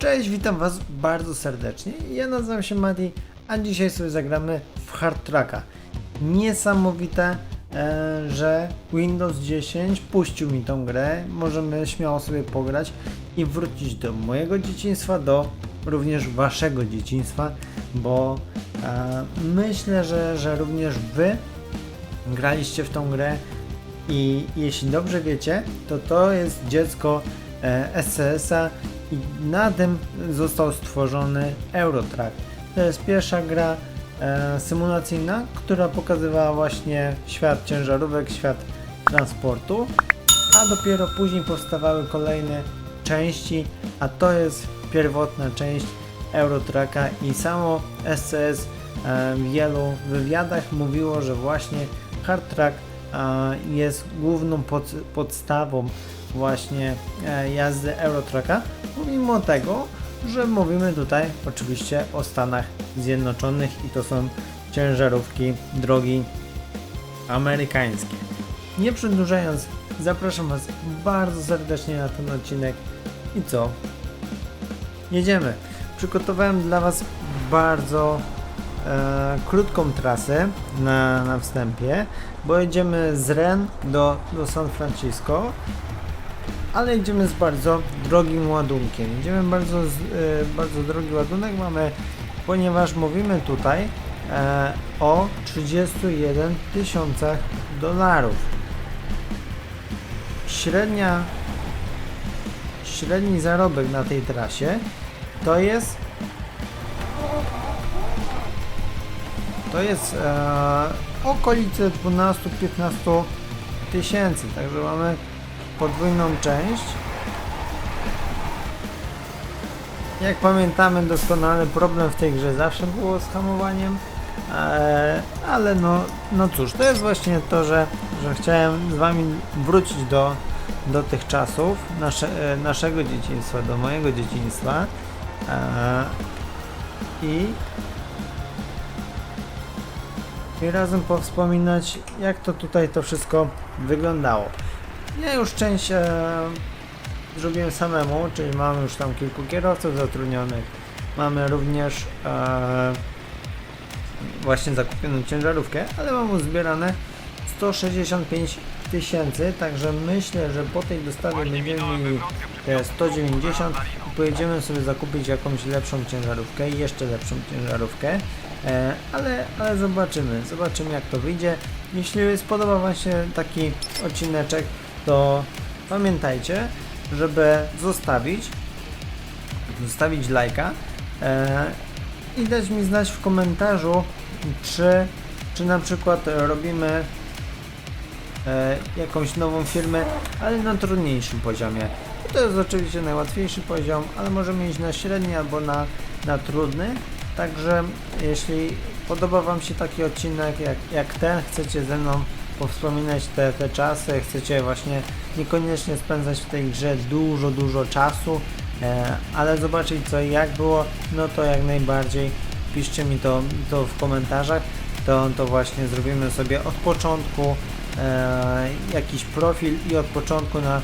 Cześć, witam Was bardzo serdecznie. Ja nazywam się Mati, a dzisiaj sobie zagramy w Hard Tracka. Niesamowite, e, że Windows 10 puścił mi tą grę. Możemy śmiało sobie pograć i wrócić do mojego dzieciństwa, do również Waszego dzieciństwa, bo e, myślę, że, że również Wy graliście w tą grę i jeśli dobrze wiecie, to to jest dziecko e, SCS-a i na tym został stworzony Eurotrack. To jest pierwsza gra e, symulacyjna, która pokazywała właśnie świat ciężarówek, świat transportu, a dopiero później powstawały kolejne części, a to jest pierwotna część Eurotracka i samo SCS e, w wielu wywiadach mówiło, że właśnie Hard Track jest główną pod, podstawą właśnie e, jazdy Eurotracka, pomimo tego, że mówimy tutaj oczywiście o Stanach Zjednoczonych i to są ciężarówki drogi amerykańskie. Nie przedłużając, zapraszam Was bardzo serdecznie na ten odcinek i co? Jedziemy. Przygotowałem dla Was bardzo e, krótką trasę na, na wstępie, bo jedziemy z Ren do, do San Francisco, ale jedziemy z bardzo drogim ładunkiem. Jedziemy bardzo, z, e, bardzo drogi ładunek mamy, ponieważ mówimy tutaj e, o 31 tysiącach dolarów. Średnia średni zarobek na tej trasie to jest to jest e, okolice 12-15 tysięcy, także mamy podwójną część. Jak pamiętamy doskonale, problem w tej grze zawsze było z hamowaniem, e, ale no, no cóż, to jest właśnie to, że, że chciałem z Wami wrócić do, do tych czasów, nasze, e, naszego dzieciństwa, do mojego dzieciństwa e, i i razem powspominać, jak to tutaj to wszystko wyglądało. Ja już część e, zrobiłem samemu, czyli mamy już tam kilku kierowców zatrudnionych. Mamy również e, właśnie zakupioną ciężarówkę, ale mam uzbierane 165 tysięcy, także myślę, że po tej dostawie będziemy mieli te 190 i pojedziemy sobie zakupić jakąś lepszą ciężarówkę i jeszcze lepszą ciężarówkę. E, ale, ale zobaczymy, zobaczymy jak to wyjdzie. Jeśli spodoba Wam się taki odcineczek, to pamiętajcie, żeby zostawić zostawić lajka e, i dać mi znać w komentarzu, czy, czy na przykład robimy e, jakąś nową firmę, ale na trudniejszym poziomie. To jest oczywiście najłatwiejszy poziom, ale możemy iść na średni albo na, na trudny. Także jeśli podoba Wam się taki odcinek jak, jak ten, chcecie ze mną powspominać te, te czasy, chcecie właśnie niekoniecznie spędzać w tej grze dużo, dużo czasu, e, ale zobaczyć co i jak było, no to jak najbardziej piszcie mi to, to w komentarzach, to, to właśnie zrobimy sobie od początku e, jakiś profil i od początku na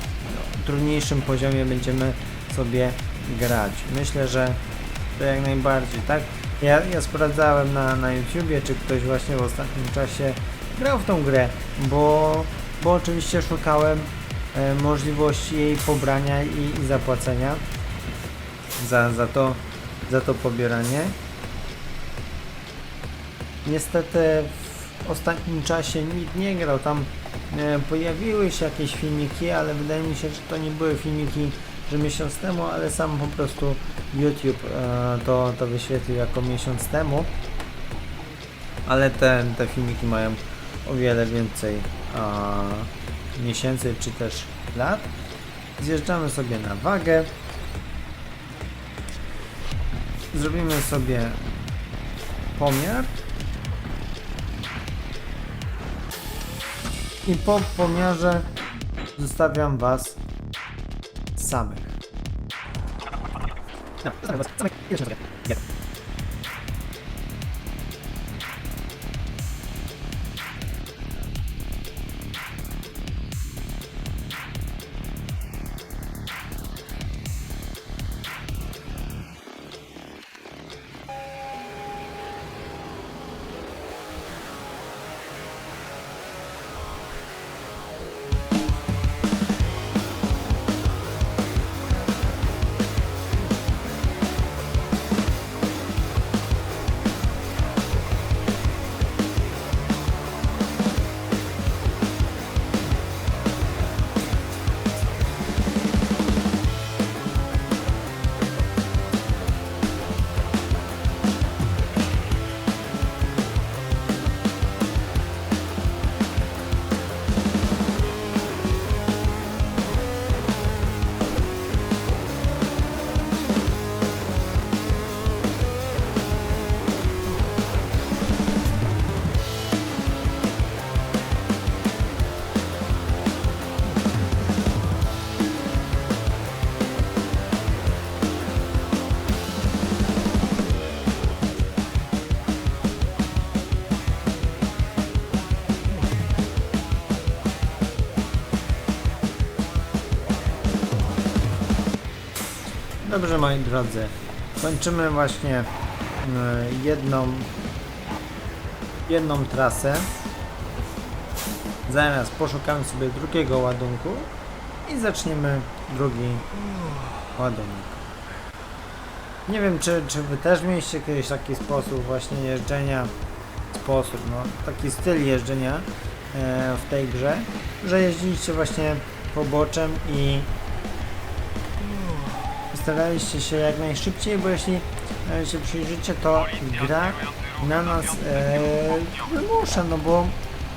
trudniejszym poziomie będziemy sobie grać. Myślę, że to jak najbardziej, tak? Ja, ja sprawdzałem na, na YouTubie, czy ktoś właśnie w ostatnim czasie grał w tą grę, bo, bo oczywiście szukałem e, możliwości jej pobrania i, i zapłacenia za, za, to, za to pobieranie. Niestety w ostatnim czasie nikt nie grał, tam e, pojawiły się jakieś filmiki, ale wydaje mi się, że to nie były filmiki że miesiąc temu, ale sam po prostu YouTube e, to, to wyświetlił jako miesiąc temu. Ale te, te filmiki mają o wiele więcej e, miesięcy czy też lat. Zjeżdżamy sobie na wagę. Zrobimy sobie pomiar. I po pomiarze zostawiam Was samych. No, Dobrze moi drodzy, kończymy właśnie e, jedną jedną trasę. Zaraz poszukamy sobie drugiego ładunku i zaczniemy drugi ładunek. Nie wiem, czy, czy wy też mieliście kiedyś taki sposób właśnie jeżdżenia, sposób, no, taki styl jeżdżenia e, w tej grze, że jeździliście właśnie poboczem i staraliście się jak najszybciej, bo jeśli e, się przyjrzycie, to gra na nas e, wymusza, no bo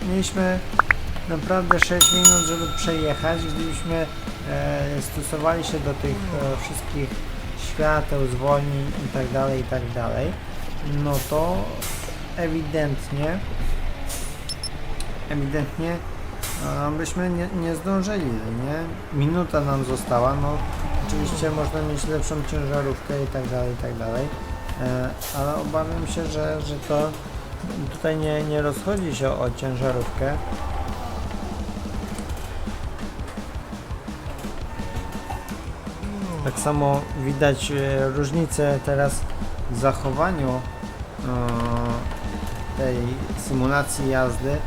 mieliśmy naprawdę 6 minut, żeby przejechać, gdybyśmy e, stosowali się do tych e, wszystkich świateł, zwolnień i tak dalej, i tak dalej, no to ewidentnie ewidentnie e, byśmy nie, nie zdążyli, nie? Minuta nam została, no oczywiście można mieć lepszą ciężarówkę i tak dalej, i tak dalej, e, ale obawiam się, że, że to tutaj nie, nie rozchodzi się o ciężarówkę. Tak samo widać e, różnicę teraz w zachowaniu e, tej symulacji jazdy,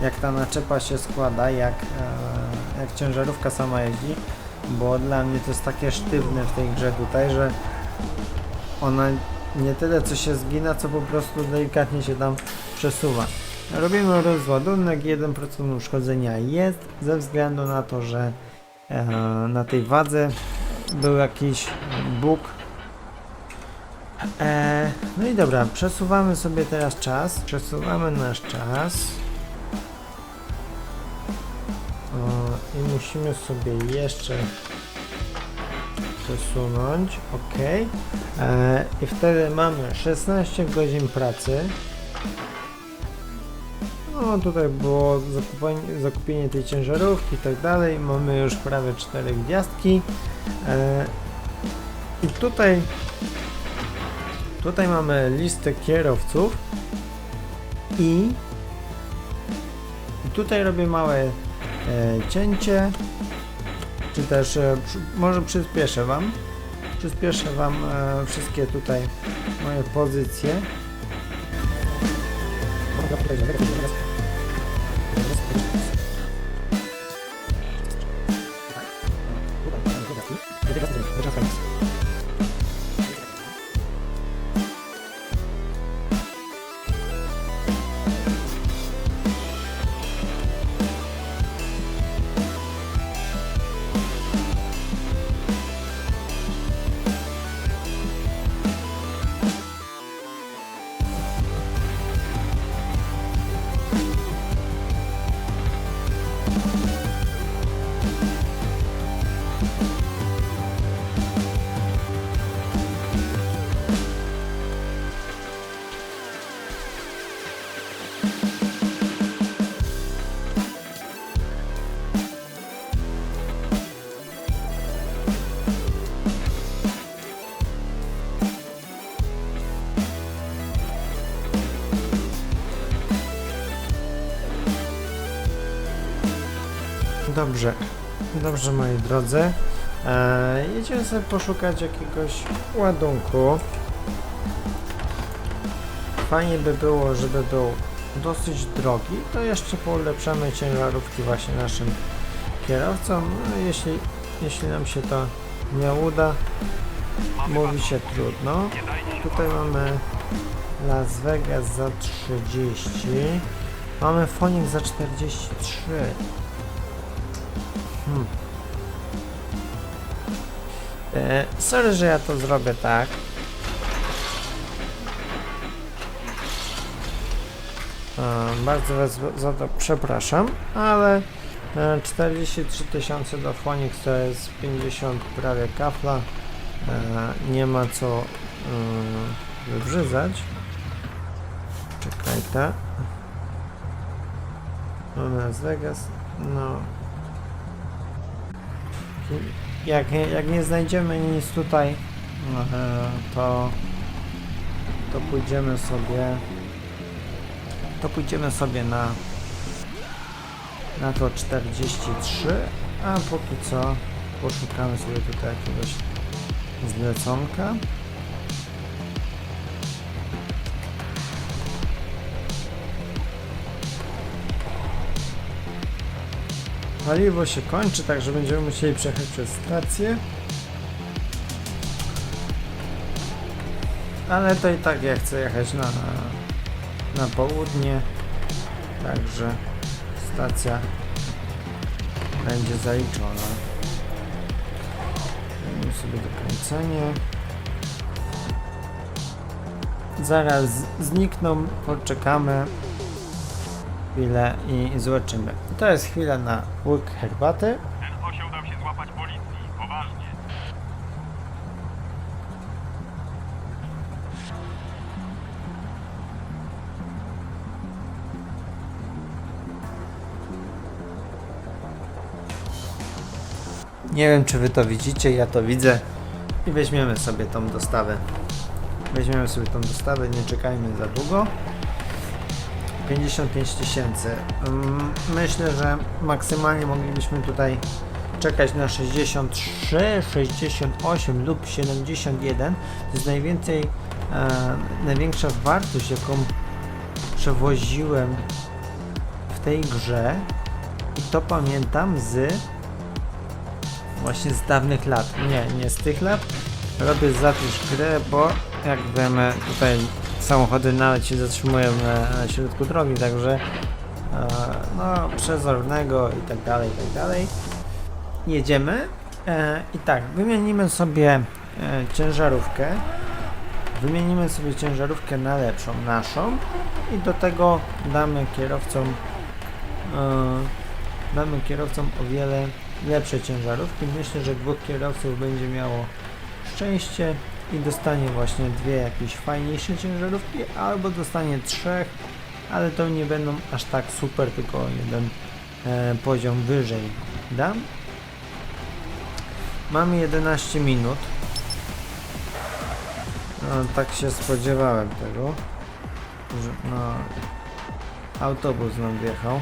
jak ta naczepa się składa, jak, jak ciężarówka sama jeździ, bo dla mnie to jest takie sztywne w tej grze tutaj, że ona nie tyle co się zgina, co po prostu delikatnie się tam przesuwa. Robimy rozładunek, 1% uszkodzenia jest, ze względu na to, że e, na tej wadze był jakiś bóg. E, no i dobra, przesuwamy sobie teraz czas. Przesuwamy nasz czas. Musimy sobie jeszcze przesunąć. OK. E, I wtedy mamy 16 godzin pracy. No tutaj było zakupienie, zakupienie tej ciężarówki i tak dalej. Mamy już prawie 4 gwiazdki. E, I tutaj tutaj mamy listę kierowców i, i tutaj robię małe cięcie czy też e, może przyspieszę wam. Przyspieszę wam e, wszystkie tutaj moje pozycje Dobrze, dobrze moi drodzy. E, jedziemy sobie poszukać jakiegoś ładunku. Fajnie by było, żeby był dosyć drogi, to jeszcze polepszamy ciężarówki właśnie naszym kierowcom. No, jeśli, jeśli nam się to nie uda, mówi się trudno. Tutaj mamy Las Vegas za 30. Mamy Phoenix za 43. Hmm. E, sorry, że ja to zrobię tak. E, bardzo Was za to przepraszam, ale e, 43 tysiące do Phoenix to jest 50 prawie kafla. E, nie ma co e, wybrzydzać. Czekaj, ta. Mamy Las Vegas. No, jak, jak nie znajdziemy nic tutaj, e, to, to pójdziemy sobie to pójdziemy sobie na na to 43, a póki co poszukamy sobie tutaj jakiegoś zleconka. Paliwo się kończy, także będziemy musieli przejechać przez stację. Ale to i tak ja chcę jechać na, na południe, także stacja będzie zaliczona. Dajmy sobie dokręcenie. Zaraz znikną, poczekamy chwilę i zobaczymy. To jest chwila na łyk herbaty. Ten osioł dał się złapać policji. Poważnie. Nie wiem czy wy to widzicie, ja to widzę. I weźmiemy sobie tą dostawę. Weźmiemy sobie tą dostawę, nie czekajmy za długo. 55 tysięcy. Mm, Myślę, że maksymalnie moglibyśmy tutaj czekać na 63, 68 lub 71. To jest najwięcej, e, największa wartość, jaką przewoziłem w tej grze. I to pamiętam z właśnie z dawnych lat. Nie, nie z tych lat. Robię zapisz grę, bo jak wiemy tutaj samochody nawet się zatrzymują na, na środku drogi, także e, no przezornego i tak dalej, i tak dalej. Jedziemy e, i tak, wymienimy sobie e, ciężarówkę. Wymienimy sobie ciężarówkę na lepszą, naszą i do tego damy kierowcom damy kierowcom o wiele lepsze ciężarówki. Myślę, że dwóch kierowców będzie miało szczęście i dostanie właśnie dwie jakieś fajniejsze ciężarówki, albo dostanie trzech, ale to nie będą aż tak super, tylko jeden e, poziom wyżej dam. Mamy 11 minut. No, tak się spodziewałem tego, że no, autobus nam wjechał.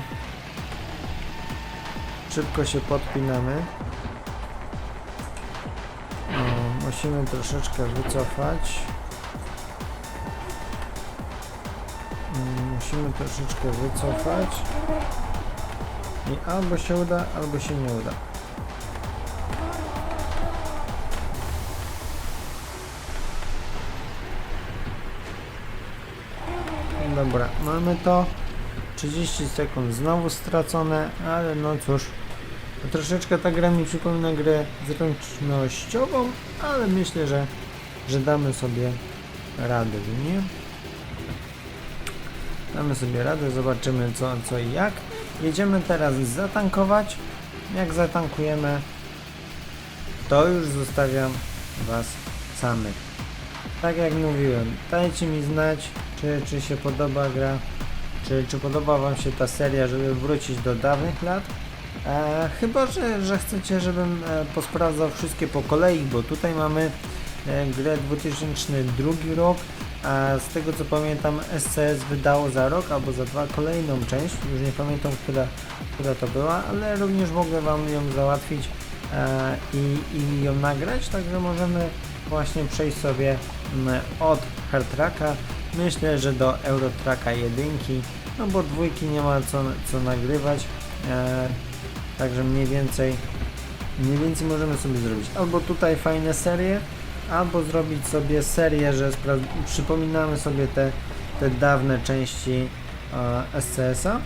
Szybko się podpinamy. Musimy troszeczkę wycofać. Mm, Musimy troszeczkę wycofać. I albo się uda, albo się nie uda. Dobra, mamy to. 30 sekund znowu stracone, ale no cóż. Troszeczkę ta gra mi przypomina grę zręcznościową, ale myślę, że, że damy sobie radę, nie? Damy sobie radę, zobaczymy co, co i jak. Jedziemy teraz zatankować. Jak zatankujemy, to już zostawiam Was samych. Tak jak mówiłem, dajcie mi znać, czy, czy się podoba gra, czy, czy podoba Wam się ta seria, żeby wrócić do dawnych lat. E, chyba, że, że chcecie, żebym e, posprawdzał wszystkie po kolei, bo tutaj mamy e, grę 2002 rok, a z tego co pamiętam SCS wydało za rok albo za dwa kolejną część, już nie pamiętam, która, która to była, ale również mogę Wam ją załatwić e, i, i ją nagrać, także możemy właśnie przejść sobie mm, od Hard Tracka, myślę, że do Eurotracka jedynki, no bo dwójki nie ma co, co nagrywać, e, także mniej więcej mniej więcej możemy sobie zrobić albo tutaj fajne serie, albo zrobić sobie serię, że przypominamy sobie te, te dawne części e, SCS-a.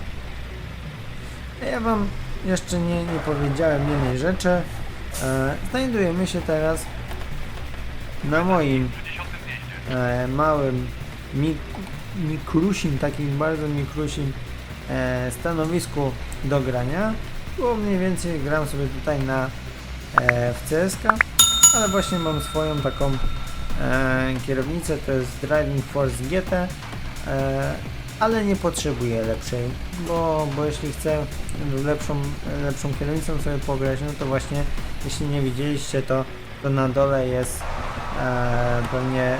Ja Wam jeszcze nie, nie powiedziałem jednej rzeczy. E, znajdujemy się teraz na moim e, małym mik mikrusim, takim bardzo mikrusim e, stanowisku do grania, bo mniej więcej gram sobie tutaj na e, w CSK, ale właśnie mam swoją taką e, kierownicę, to jest Driving Force GT, e, ale nie potrzebuję lepszej, bo, bo jeśli chcę lepszą, lepszą kierownicą sobie pograć, no to właśnie jeśli nie widzieliście to, to na dole jest e, pewnie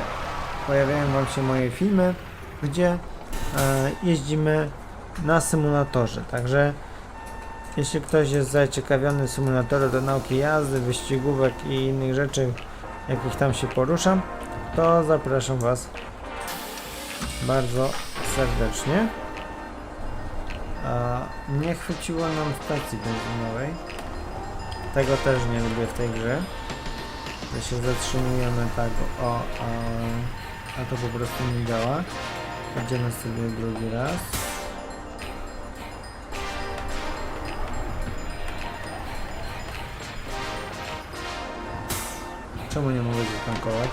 pojawiają Wam się moje filmy, gdzie e, jeździmy na symulatorze. Także jeśli ktoś jest zaciekawiony symulatorem do nauki jazdy, wyścigówek i innych rzeczy, jakich tam się poruszam, to zapraszam Was bardzo serdecznie. A nie chwyciło nam stacji benzynowej. Tego też nie lubię w tej grze. Że się zatrzymujemy tak o, a, to po prostu nie działa. Będziemy sobie drugi raz. Czemu nie mogę zatankować?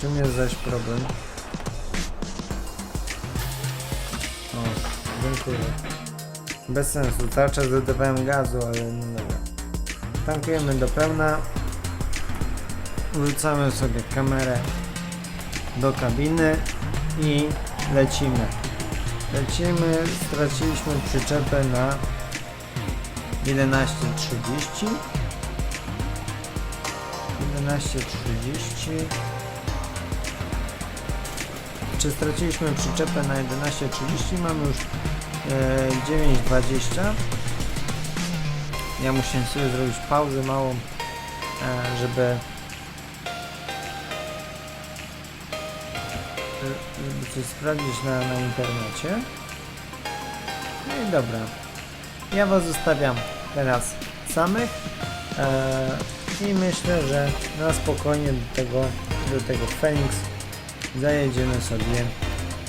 Czym jest zaś problem? O, dziękuję. Bez sensu, cały czas dodawałem gazu, ale no dobra. Tankujemy do pełna. Wrzucamy sobie kamerę do kabiny i lecimy. Lecimy, straciliśmy przyczepę na 11.30 11.30 Czy straciliśmy przyczepę na 11.30? Mamy już e, 9.20 Ja musiałem sobie zrobić pauzę małą, e, żeby e, żeby coś sprawdzić na, na internecie. No i dobra. Ja was zostawiam teraz samych. E, I myślę, że na spokojnie do tego, do tego Phoenix zajedziemy sobie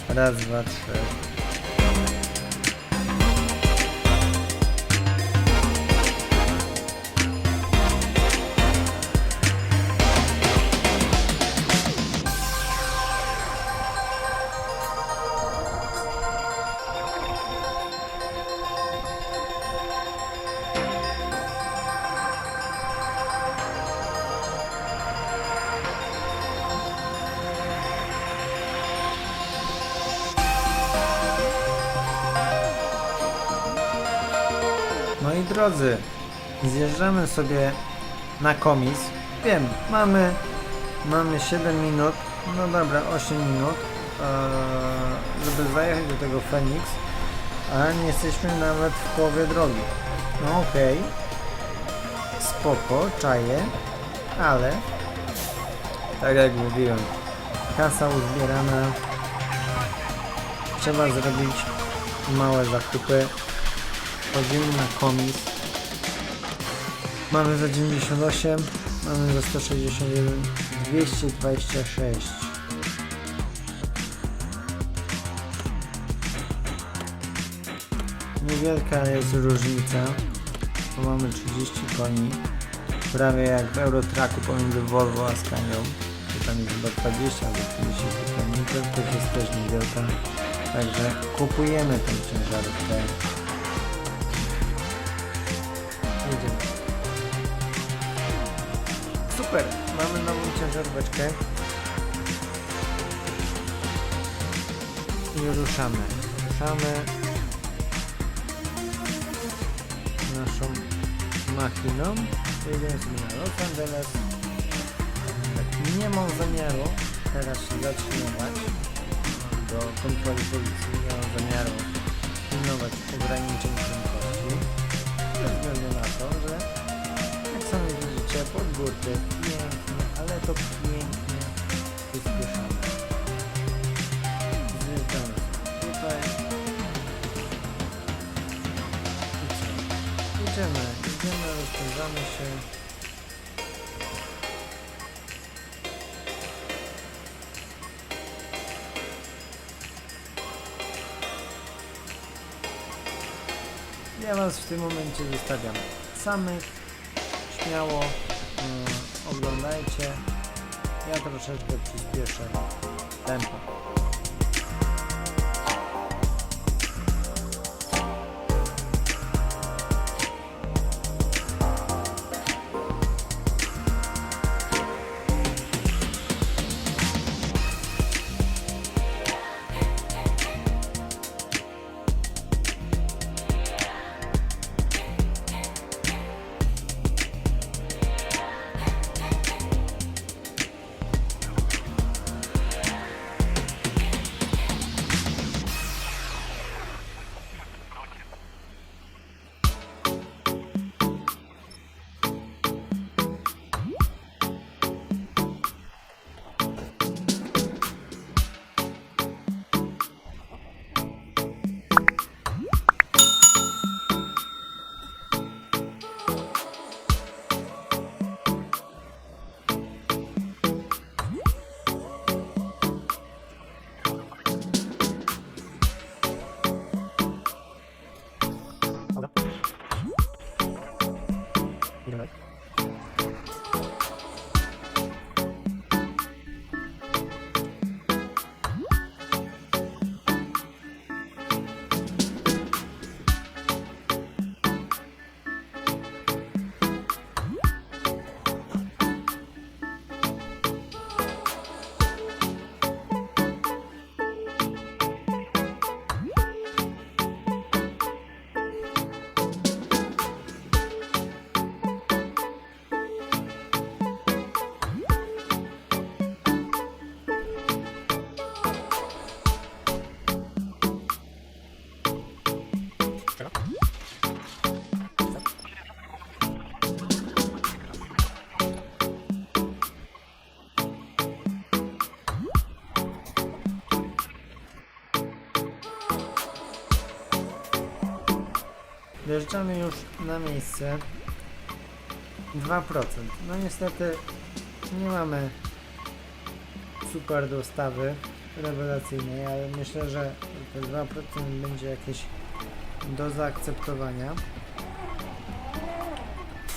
raz, dwa, trzy. Drodzy, zjeżdżamy sobie na komis. Wiem, mamy, mamy 7 minut, no dobra, 8 minut, eee, żeby zajechać do tego Phoenix, a nie jesteśmy nawet w połowie drogi. No okej, spoko, czaję, ale tak jak mówiłem, kasa uzbierana, trzeba zrobić małe zakupy, Wchodzimy na komis. Mamy za 98, mamy za 161, 226. Niewielka jest różnica, bo mamy 30 koni, prawie jak w Eurotracku pomiędzy Volvo a Scanią. Tu tam jest chyba 20 albo 30 koni, prędkość jest też niewielka. Także kupujemy tę ciężarówkę. Super, mamy nową ciężaróweczkę. I ruszamy. Ruszamy naszą machiną. Jedziemy na Los Angeles. Tak, Nie mam zamiaru teraz się zatrzymywać do kontroli policji. Nie mam zamiaru pilnować ograniczeń prędkości ze względu na to, że jak sami widzicie pod górkę pięknie, ale to pięknie przyspieszamy. Zjeżdżamy tutaj? Idziemy, idziemy, rozpędzamy się. Ja Was w tym momencie zostawiam samych. Śmiało mm, oglądajcie. Ja troszeczkę przyspieszę tempo. Dojeżdżamy już na miejsce. 2%. No niestety nie mamy super dostawy rewelacyjnej, ale myślę, że te 2% będzie jakieś do zaakceptowania.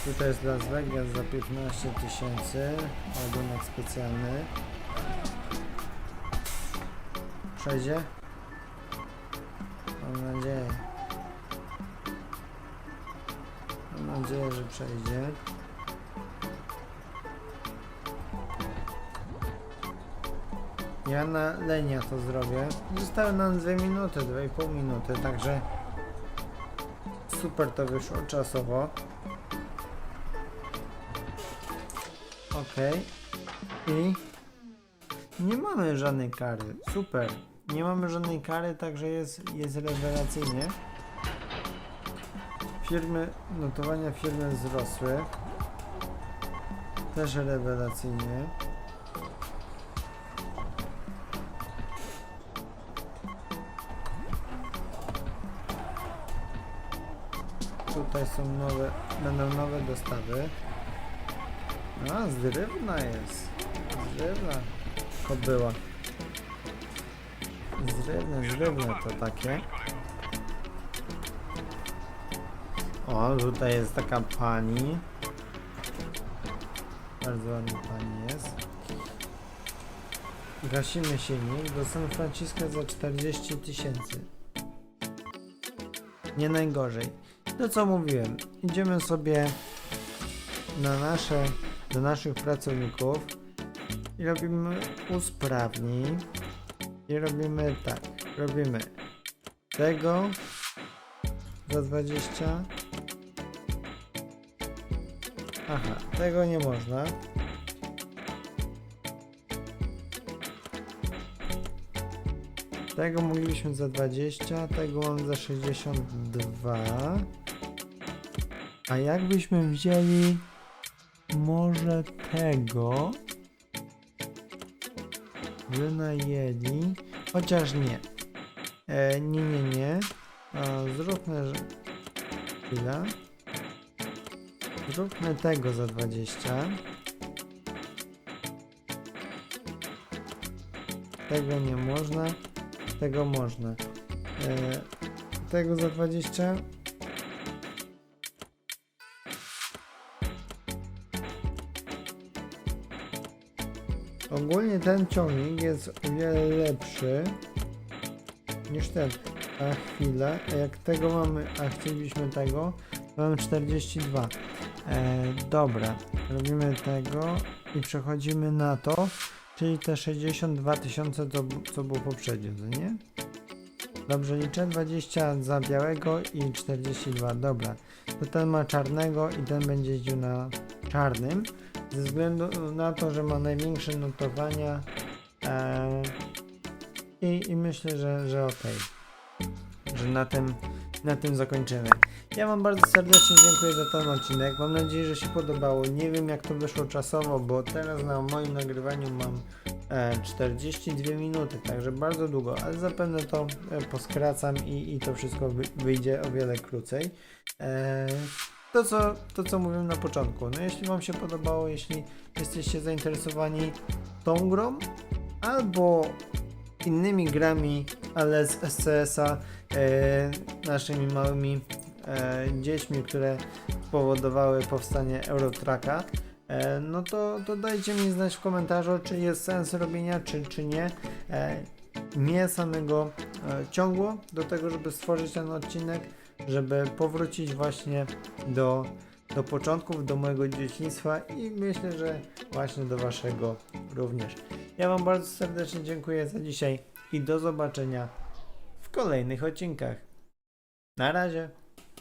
Tutaj jest Las Vegas za 15 tysięcy, ładunek specjalny. Przejdzie? Mam nadzieję. Mam nadzieję, że przejdzie. Ja na lenia to zrobię. Zostały nam 2 minuty, 2,5 minuty, także super to wyszło czasowo. Okej. I nie mamy żadnej kary. Super. Nie mamy żadnej kary, także jest, jest rewelacyjnie. Firmy, notowania firmy wzrosły. Też rewelacyjnie. Tutaj są nowe, będą nowe dostawy. A, z drewna jest. Z drewna to była. Z drewna, z drewna to takie. O, tutaj jest taka pani. Bardzo ładna pani jest. Gasimy silnik do San Francisco za 40 tysięcy. Nie najgorzej. To co mówiłem, idziemy sobie na nasze, do naszych pracowników i robimy usprawni i robimy tak, robimy tego za 20 aha, tego nie można tego mogliśmy za 20 tego mam za 62 a jakbyśmy wzięli może tego wynajęli, chociaż nie. E, nie, nie, nie. Zróbmy, że... chwila. Zróbmy tego za 20. Tego nie można. Tego można. E, tego za 20. Ogólnie ten ciągnik jest o wiele lepszy niż ten. A chwilę, jak tego mamy, a chcielibyśmy tego, mamy 42. E, dobra, robimy tego i przechodzimy na to, czyli te 62 tysiące, co, co było poprzednio, no nie? Dobrze liczę, 20 za białego i 42, dobra. To ten ma czarnego i ten będzie jeździł na czarnym ze względu na to, że ma największe notowania e, i, i myślę, że, że okej, że na tym, na tym zakończymy. Ja Wam bardzo serdecznie dziękuję za ten odcinek. Mam nadzieję, że się podobało. Nie wiem jak to wyszło czasowo, bo teraz na moim nagrywaniu mam e, 42 minuty, także bardzo długo, ale zapewne to e, poskracam i, i to wszystko wy, wyjdzie o wiele krócej. E, to co, to, co mówiłem na początku. No jeśli Wam się podobało, jeśli jesteście zainteresowani tą grą albo innymi grami, ale z SCS-a, e, naszymi małymi e, dziećmi, które spowodowały powstanie Eurotracka, e, no to, to dajcie mi znać w komentarzu, czy jest sens robienia, czy, czy nie. E, mnie samego e, ciągło do tego, żeby stworzyć ten odcinek, żeby powrócić właśnie do, do początków, do mojego dzieciństwa i myślę, że właśnie do waszego również. Ja wam bardzo serdecznie dziękuję za dzisiaj i do zobaczenia w kolejnych odcinkach. Na razie.